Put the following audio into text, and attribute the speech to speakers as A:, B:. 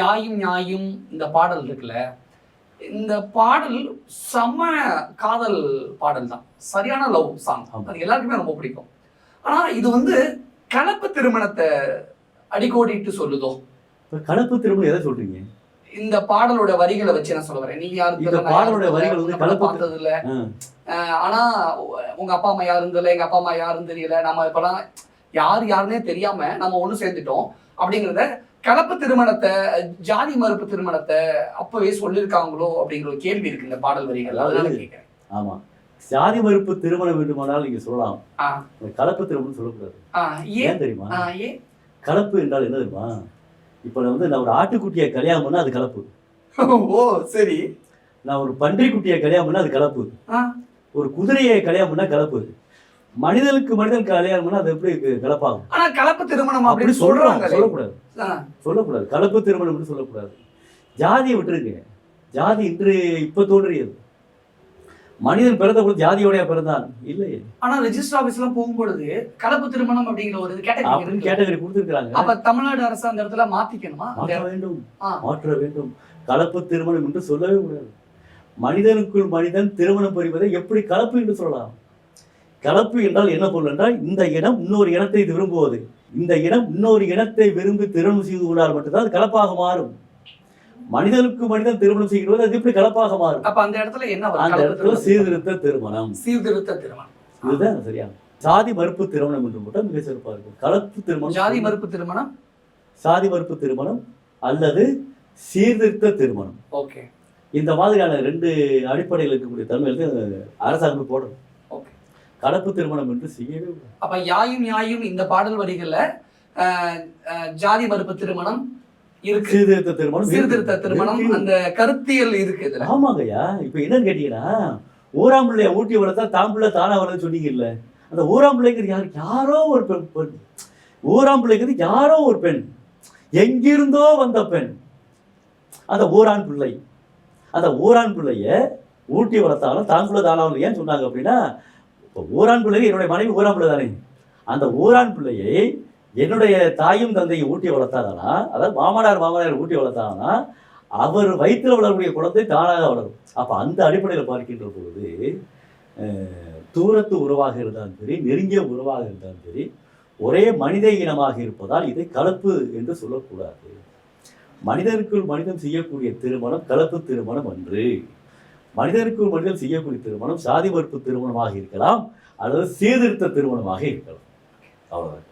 A: யாயும் ஞாயும் இந்த பாடல் இருக்குல்ல இந்த பாடல் செம காதல் பாடல் தான். சரியான லவ் சாங். அது எல்லாருக்குமே ரொம்ப பிடிக்கும். ஆனா இது வந்து கலப்பு திருமணத்தை அடிக்கோடிட்டு சொல்லுதோ?
B: கலப்பு திருமணம் எதை சொல்றீங்க?
A: இந்த பாடலோட வரிகளை வச்சு நான் சொல்ல வரேன். நீ யாரும்
B: இந்த பாடலோட வரிகள் வந்து கலப்பு
A: பார்த்தது இல்ல. ஆனா உங்க அப்பா அம்மா யாரும் தெரியல எங்க அப்பா அம்மா யாரும் தெரியல நம்ம இப்பெல்லாம் யார் யாருன்னே தெரியாம நம்ம ஒண்ணு சேர்ந்துட்டோம் அப்படிங்கிறத கலப்பு திருமணத்தை ஜாதி மறுப்பு திருமணத்தை அப்பவே சொல்லியிருக்காங்களோ அப்படிங்கிற ஒரு கேள்வி இருக்கு இந்த பாடல் வரிகள் அதனால கேட்கிறேன்
B: ஆமா. சாதி மறுப்பு திருமணம் வேண்டுமானால் நீங்க சொல்லலாம். கலப்பு திருமணம் சொல்லக்கூடாது.
A: ஏன்?
B: தெரியுமா? கலப்பு என்றால் என்ன தெரியுமா? இப்ப வந்து நான் ஒரு ஆட்டுக்குட்டியை கல்யாணம் பண்ணா அது கலப்பு.
A: ஓ சரி.
B: நான் ஒரு பன்றி குட்டியை கல்யாணம் பண்ணா அது கலப்பு. ஒரு குதிரையை கல்யாணம் பண்ணா கலப்பு. மனிதனுக்கு மனிதன் கல்யாணம் அது எப்படி கலப்பாகும்.
A: ஆனா கலப்பு திருமணம்
B: அப்படி
A: அப்படின்னு
B: சொல்றாங்க சொல்லக்கூடாது. சொல்லக்கூடாது. கலப்பு திருமணம் சொல்லக்கூடாது. ஜாதியை விட்டுருங்க. ஜாதி இன்று இப்ப தோன்றியது. மனிதன் பிறந்த பொழுது ஜாதியோடய பிறந்தான்? இல்லை
A: ஆனா ரெஜிஸ்டர் ஆபீஸ்ல போகும்பொழுது கலப்பு திருமணம் அப்படிங்கிற ஒரு கேட்டகரி
B: கேட்டகரி கொடுத்துருக்காங்க
A: அப்ப தமிழ்நாடு அரசு அந்த இடத்துல மாத்திக்கணுமா?
B: மாற்ற வேண்டும். மாற்ற வேண்டும். கலப்பு திருமணம் என்று சொல்லவே கூடாது. மனிதனுக்குள் மனிதன் திருமணம் புரிவதை எப்படி கலப்பு என்று சொல்லலாம்? கலப்பு என்றால் என்ன பொருள் என்றால் இந்த இனம் இன்னொரு இனத்தை இது விரும்புவது. இந்த இனம் இன்னொரு இனத்தை விரும்பி திருமணம் செய்து கொண்டால் மட்டும்தான் அது கலப்பாக மாறும். மனிதனுக்கு மனிதன் திருமணம் செய்கிறது அது எப்படி கலப்பாக மாறும்?
A: அப்ப அந்த இடத்துல என்ன?
B: அந்த இடத்துல. சீர்திருத்த திருமணம்.
A: சீர்திருத்த திருமணம்.
B: இதுதான் சரியா? சாதி மறுப்பு திருமணம் என்று போட்டால் மிக சிறப்பாக இருக்கும். கலப்பு திருமணம்
A: ஜாதி மறுப்பு திருமணம்?
B: சாதி மறுப்பு திருமணம் அல்லது சீர்திருத்த திருமணம்.
A: ஓகே.
B: இந்த மாதிரியான ரெண்டு அடிப்படையில் இருக்கக்கூடிய தன்மைகளுக்கு அரசாங்கம் போடணும். கலப்பு திருமணம் என்று செய்யவே.
A: அப்ப யாயும் யாயும் இந்த பாடல் வரிகள்ல ஜாதி மறுப்பு திருமணம் இருக்கு.
B: சீர்திருத்த திருமணம்
A: சீர்திருத்த. திருமணம். அந்த கருத்தியல் இருக்கு இதுல.
B: ஆமாங்கய்யா. இப்ப என்னன்னு கேட்டீங்கன்னா ஊராம் பிள்ளைய ஊட்டி வளர்த்தா தான் பிள்ளை தானா வளர்ந்து சொன்னீங்க இல்ல அந்த ஊராம் பிள்ளைங்கிறது யார்? யாரோ ஒரு பெண் பெண் ஊராம் பிள்ளைங்கிறது யாரோ ஒரு பெண். எங்கிருந்தோ வந்த பெண். அந்த ஊரான் பிள்ளை. அந்த ஊரான் பிள்ளைய ஊட்டி வளர்த்தாலும் தான் பிள்ளை தானா வளர்ந்து ஏன் சொன்னாங்க அப்படின்னா இப்போ ஊரான் பிள்ளை என்னுடைய மனைவி ஊரான் பிள்ளை தானே. அந்த ஊரான் பிள்ளையை என்னுடைய தாயும் தந்தையும் ஊட்டி வளர்த்தாங்கன்னா அதாவது மாமனார் மாமனார் ஊட்டி வளர்த்தாங்கன்னா அவர் வயிற்றில் வளரக்கூடிய குழந்தை தானாக வளரும். அப்போ அந்த அடிப்படையில் பார்க்கின்ற பொழுது தூரத்து உறவாக இருந்தாலும் சரி நெருங்கிய உறவாக இருந்தாலும் சரி ஒரே மனித இனமாக இருப்பதால் இதை கலப்பு என்று சொல்லக்கூடாது. மனிதருக்குள் மனிதன் செய்யக்கூடிய திருமணம் கலப்பு திருமணம் அன்று. மனிதனுக்குள் மனிதன் செய்யக்கூடிய திருமணம் சாதி மறுப்பு திருமணமாக இருக்கலாம் அல்லது சீர்திருத்த திருமணமாக இருக்கலாம். அவ்வளோதான்